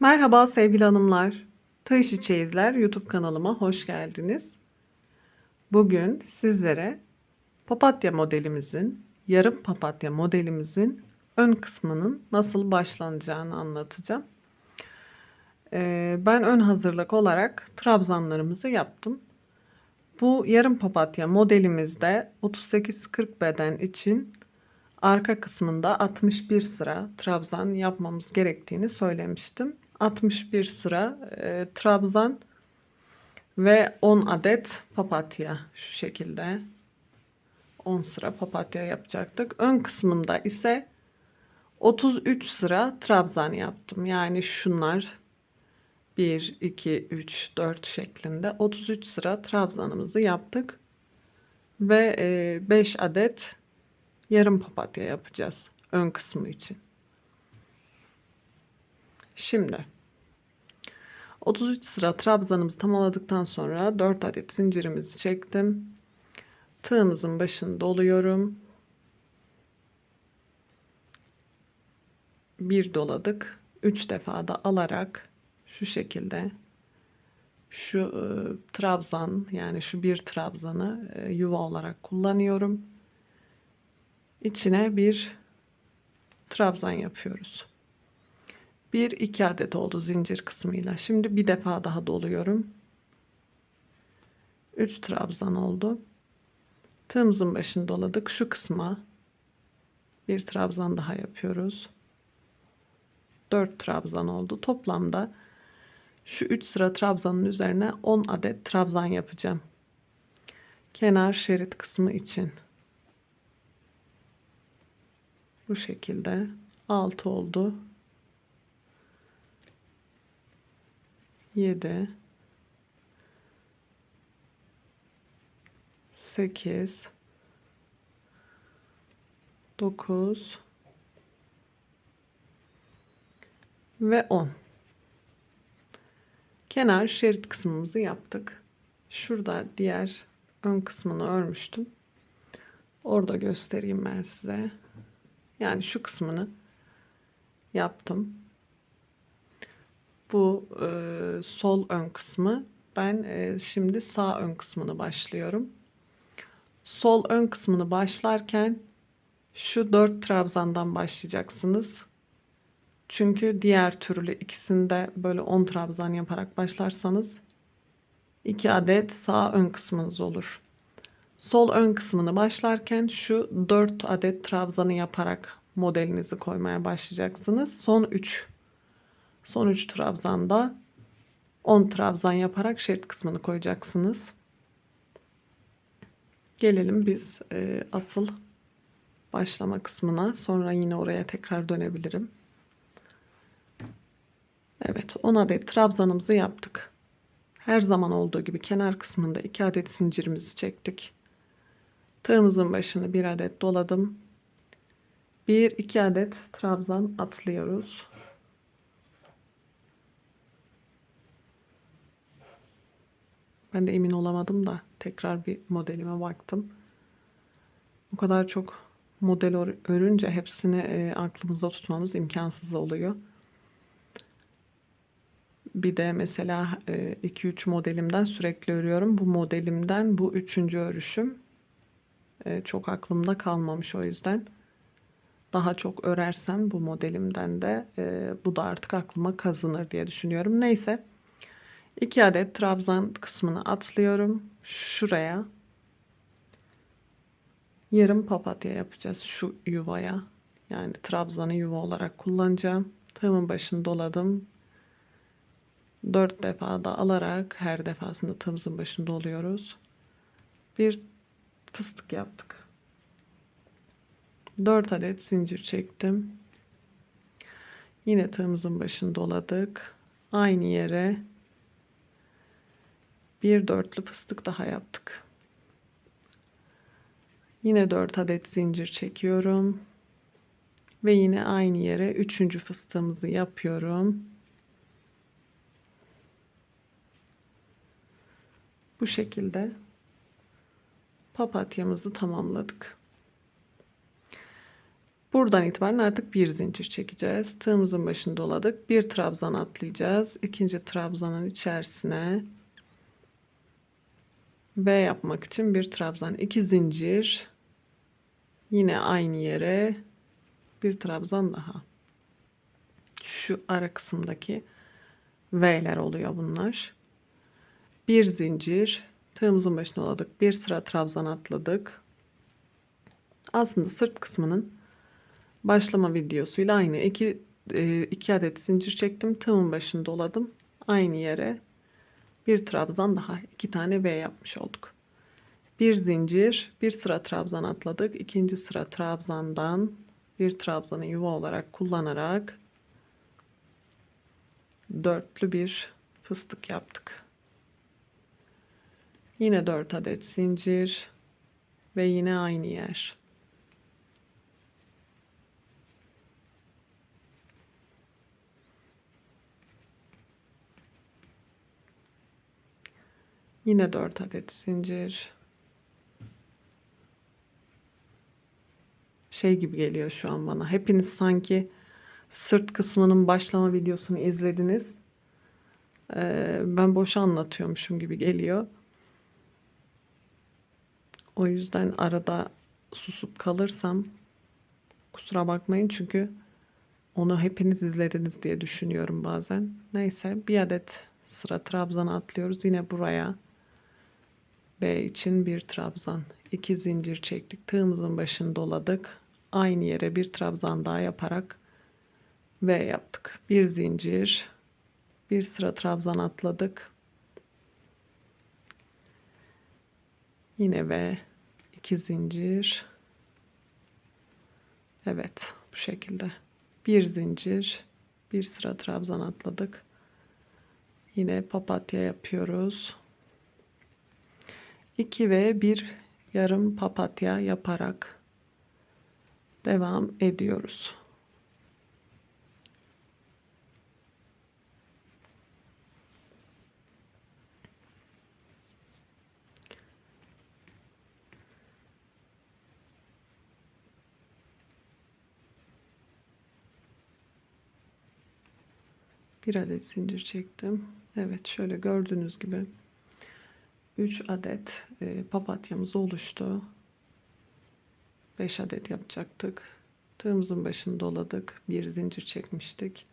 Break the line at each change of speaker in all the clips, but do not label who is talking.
Merhaba sevgili hanımlar. İşi çeyizler YouTube kanalıma hoş geldiniz. Bugün sizlere papatya modelimizin, yarım papatya modelimizin ön kısmının nasıl başlanacağını anlatacağım. Ee, ben ön hazırlık olarak trabzanlarımızı yaptım. Bu yarım papatya modelimizde 38-40 beden için arka kısmında 61 sıra trabzan yapmamız gerektiğini söylemiştim. 61 sıra e, trabzan ve 10 adet papatya şu şekilde 10 sıra papatya yapacaktık. Ön kısmında ise 33 sıra trabzan yaptım. Yani şunlar 1, 2, 3, 4 şeklinde 33 sıra trabzanımızı yaptık. Ve 5 adet yarım papatya yapacağız ön kısmı için. Şimdi 33 sıra trabzanımızı tamamladıktan sonra 4 adet zincirimizi çektim. Tığımızın başını doluyorum. Bir doladık. 3 defa da alarak şu şekilde şu e, trabzan yani şu bir trabzanı e, yuva olarak kullanıyorum. İçine bir trabzan yapıyoruz. Bir iki adet oldu zincir kısmıyla. Şimdi bir defa daha doluyorum. Üç trabzan oldu. Tığımızın başını doladık. Şu kısma bir trabzan daha yapıyoruz. Dört trabzan oldu. Toplamda şu üç sıra trabzanın üzerine 10 adet trabzan yapacağım. Kenar şerit kısmı için. Bu şekilde 6 oldu. 7 8 9 ve 10 kenar şerit kısmımızı yaptık. Şurada diğer ön kısmını örmüştüm. Orada göstereyim ben size. Yani şu kısmını yaptım. Bu e, sol ön kısmı. Ben e, şimdi sağ ön kısmını başlıyorum. Sol ön kısmını başlarken şu dört trabzandan başlayacaksınız. Çünkü diğer türlü ikisinde böyle 10 trabzan yaparak başlarsanız 2 adet sağ ön kısmınız olur. Sol ön kısmını başlarken şu 4 adet trabzanı yaparak modelinizi koymaya başlayacaksınız. Son 3 son 3 trabzanda 10 trabzan yaparak şerit kısmını koyacaksınız. Gelelim biz e, asıl başlama kısmına. Sonra yine oraya tekrar dönebilirim. Evet 10 adet trabzanımızı yaptık. Her zaman olduğu gibi kenar kısmında 2 adet zincirimizi çektik. Tığımızın başını bir adet doladım. 1 2 adet trabzan atlıyoruz. Ben de emin olamadım da tekrar bir modelime baktım. O kadar çok model örünce hepsini e, aklımızda tutmamız imkansız oluyor. Bir de mesela 2-3 modelimden sürekli örüyorum. Bu modelimden bu üçüncü örüşüm. E, çok aklımda kalmamış o yüzden. Daha çok örersem bu modelimden de e, bu da artık aklıma kazınır diye düşünüyorum. Neyse. 2 adet trabzan kısmını atlıyorum. Şuraya. Yarım papatya yapacağız şu yuvaya. Yani trabzanı yuva olarak kullanacağım. Tığımın başını doladım. 4 defa da alarak her defasında tığımızın başında oluyoruz. Bir fıstık yaptık. 4 adet zincir çektim. Yine tığımızın başını doladık. Aynı yere bir dörtlü fıstık daha yaptık. Yine 4 adet zincir çekiyorum. Ve yine aynı yere üçüncü fıstığımızı yapıyorum. Bu şekilde papatyamızı tamamladık. Buradan itibaren artık bir zincir çekeceğiz. Tığımızın başını doladık. Bir trabzan atlayacağız. İkinci trabzanın içerisine V yapmak için bir trabzan, iki zincir. Yine aynı yere bir trabzan daha. Şu ara kısımdaki V'ler oluyor bunlar. Bir zincir, tığımızın başına doladık. Bir sıra trabzan atladık. Aslında sırt kısmının başlama videosuyla aynı. İki, e, iki adet zincir çektim. Tığımın başını doladım. Aynı yere bir trabzan daha. iki tane V yapmış olduk. Bir zincir, bir sıra trabzan atladık. İkinci sıra trabzandan bir trabzanı yuva olarak kullanarak dörtlü bir fıstık yaptık. Yine 4 adet zincir ve yine aynı yer. Yine 4 adet zincir. Şey gibi geliyor şu an bana. Hepiniz sanki sırt kısmının başlama videosunu izlediniz. Ee, ben boş anlatıyormuşum gibi geliyor. O yüzden arada susup kalırsam kusura bakmayın çünkü onu hepiniz izlediniz diye düşünüyorum bazen. Neyse bir adet sıra trabzan atlıyoruz. Yine buraya B için bir trabzan. iki zincir çektik. Tığımızın başını doladık. Aynı yere bir trabzan daha yaparak V yaptık. Bir zincir, bir sıra trabzan atladık. Yine V iki zincir. Evet, bu şekilde. Bir zincir, bir sıra trabzan atladık. Yine papatya yapıyoruz. 2 ve bir yarım papatya yaparak devam ediyoruz. Bir adet zincir çektim. Evet şöyle gördüğünüz gibi 3 adet e, papatyamız oluştu. 5 adet yapacaktık. Tığımızın başını doladık. Bir zincir çekmiştik.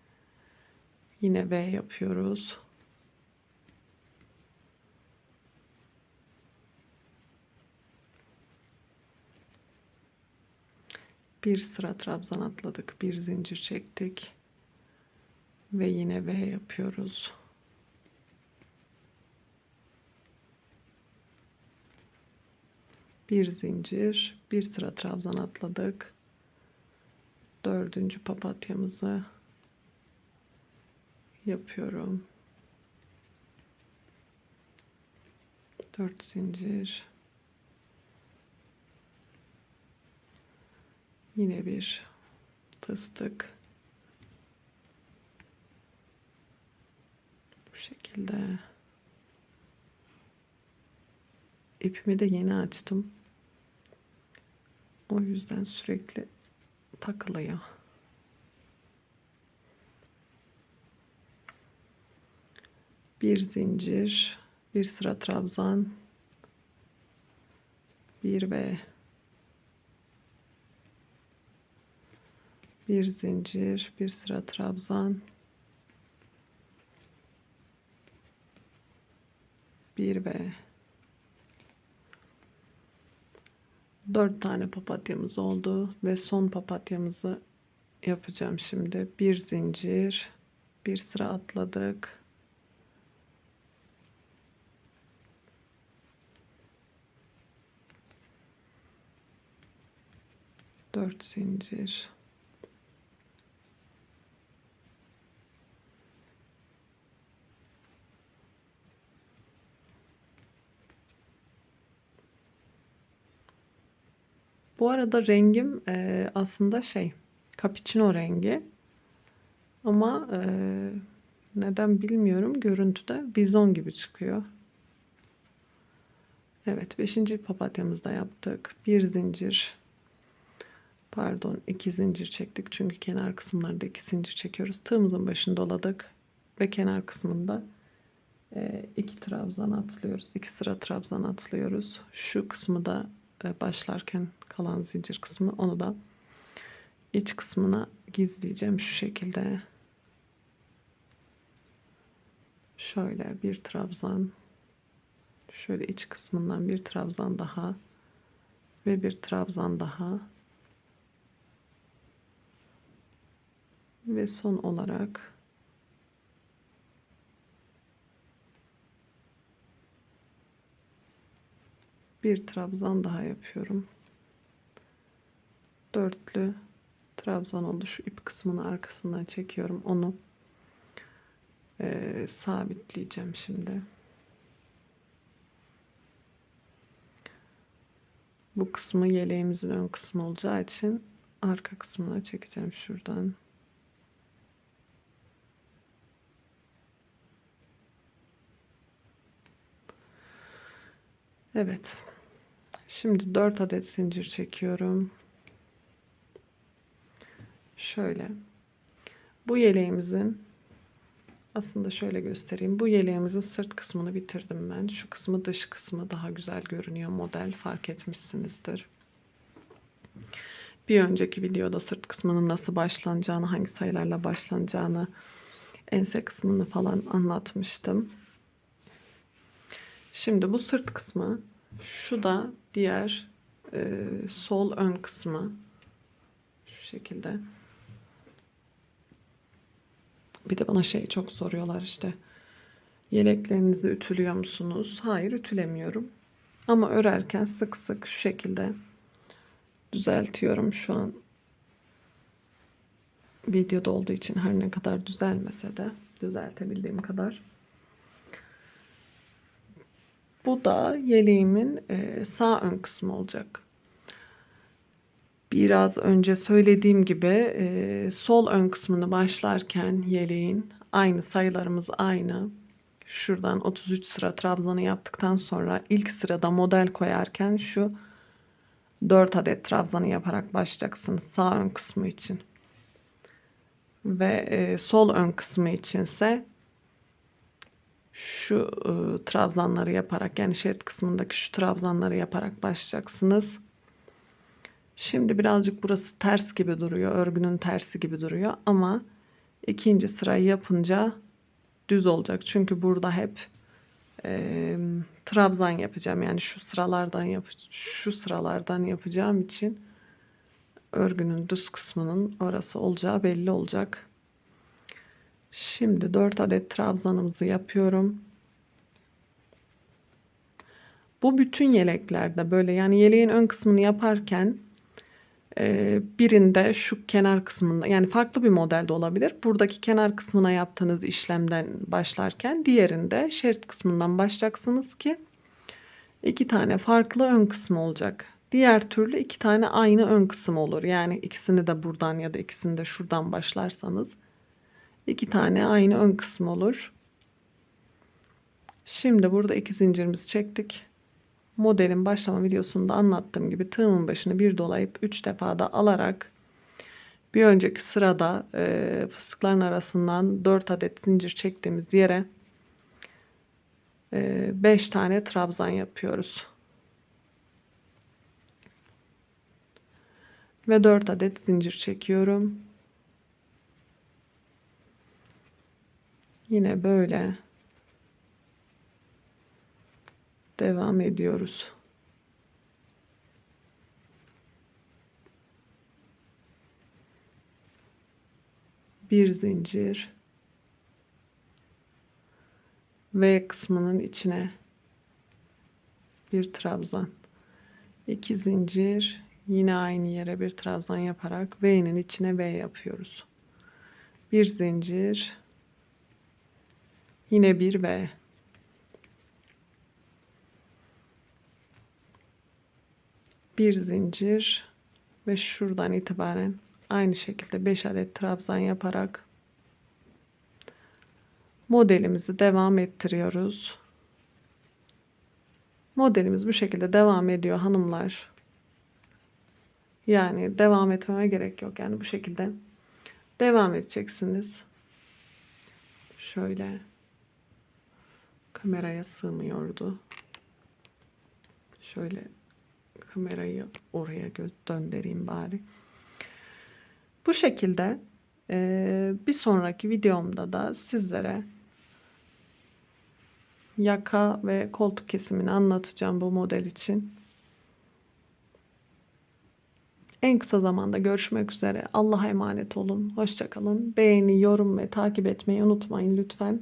Yine V yapıyoruz. Bir sıra trabzan atladık. Bir zincir çektik. Ve yine V yapıyoruz. Bir zincir, bir sıra trabzan atladık. Dördüncü papatyamızı yapıyorum. Dört zincir. Yine bir fıstık. Bu şekilde. İpimi de yeni açtım. O yüzden sürekli takılıyor. Bir zincir, bir sıra trabzan, bir ve bir zincir, bir sıra trabzan, bir ve 4 tane papatyamız oldu ve son papatyamızı yapacağım şimdi. Bir zincir, bir sıra atladık. Dört zincir. Bu arada rengim e, aslında şey cappuccino rengi. Ama e, neden bilmiyorum görüntüde bizon gibi çıkıyor. Evet beşinci papatyamızı da yaptık. Bir zincir. Pardon iki zincir çektik çünkü kenar kısımlarında iki zincir çekiyoruz. Tığımızın başını doladık ve kenar kısmında e, iki trabzan atlıyoruz. iki sıra trabzan atlıyoruz. Şu kısmı da başlarken kalan zincir kısmı onu da iç kısmına gizleyeceğim şu şekilde. Şöyle bir trabzan şöyle iç kısmından bir trabzan daha ve bir trabzan daha ve son olarak bir trabzan daha yapıyorum. Dörtlü trabzan oldu. Şu ip kısmını arkasından çekiyorum. Onu e, sabitleyeceğim şimdi. Bu kısmı yeleğimizin ön kısmı olacağı için arka kısmına çekeceğim şuradan. Evet. Şimdi 4 adet zincir çekiyorum. Şöyle. Bu yeleğimizin aslında şöyle göstereyim. Bu yeleğimizin sırt kısmını bitirdim ben. Şu kısmı dış kısmı daha güzel görünüyor model fark etmişsinizdir. Bir önceki videoda sırt kısmının nasıl başlanacağını, hangi sayılarla başlanacağını, ense kısmını falan anlatmıştım. Şimdi bu sırt kısmı, şu da diğer e, sol ön kısmı. Şu şekilde. Bir de bana şey çok soruyorlar işte. Yeleklerinizi ütülüyor musunuz? Hayır ütülemiyorum. Ama örerken sık sık şu şekilde düzeltiyorum şu an. Videoda olduğu için her ne kadar düzelmese de düzeltebildiğim kadar. Bu da yeleğimin e, sağ ön kısmı olacak. Biraz önce söylediğim gibi e, sol ön kısmını başlarken yeleğin aynı sayılarımız aynı. Şuradan 33 sıra trabzanı yaptıktan sonra ilk sırada model koyarken şu 4 adet trabzanı yaparak başlayacaksınız sağ ön kısmı için. Ve e, sol ön kısmı içinse şu e, trabzanları yaparak yani şerit kısmındaki şu trabzanları yaparak başlayacaksınız. Şimdi birazcık burası ters gibi duruyor. Örgünün tersi gibi duruyor ama ikinci sırayı yapınca düz olacak. Çünkü burada hep e, trabzan yapacağım. Yani şu sıralardan yap şu sıralardan yapacağım için örgünün düz kısmının orası olacağı belli olacak. Şimdi 4 adet trabzanımızı yapıyorum. Bu bütün yeleklerde böyle yani yeleğin ön kısmını yaparken e, birinde şu kenar kısmında yani farklı bir modelde olabilir. Buradaki kenar kısmına yaptığınız işlemden başlarken diğerinde şerit kısmından başlayacaksınız ki iki tane farklı ön kısmı olacak. Diğer türlü iki tane aynı ön kısım olur. Yani ikisini de buradan ya da ikisini de şuradan başlarsanız iki tane aynı ön kısmı olur. Şimdi burada iki zincirimizi çektik. Modelin başlama videosunda anlattığım gibi tığımın başını bir dolayıp üç defa da alarak bir önceki sırada e, fıstıkların arasından 4 adet zincir çektiğimiz yere 5 e, tane trabzan yapıyoruz. Ve 4 adet zincir çekiyorum. Yine böyle devam ediyoruz. Bir zincir V kısmının içine bir trabzan. iki zincir yine aynı yere bir trabzan yaparak V'nin içine V yapıyoruz. Bir zincir Yine bir V. Bir zincir ve şuradan itibaren aynı şekilde 5 adet trabzan yaparak modelimizi devam ettiriyoruz. Modelimiz bu şekilde devam ediyor hanımlar. Yani devam etmeme gerek yok. Yani bu şekilde devam edeceksiniz. Şöyle kameraya sığmıyordu. Şöyle kamerayı oraya döndüreyim bari. Bu şekilde eee, bir sonraki videomda da sizlere yaka ve koltuk kesimini anlatacağım bu model için. En kısa zamanda görüşmek üzere. Allah'a emanet olun. Hoşça kalın. Beğeni, yorum ve takip etmeyi unutmayın lütfen.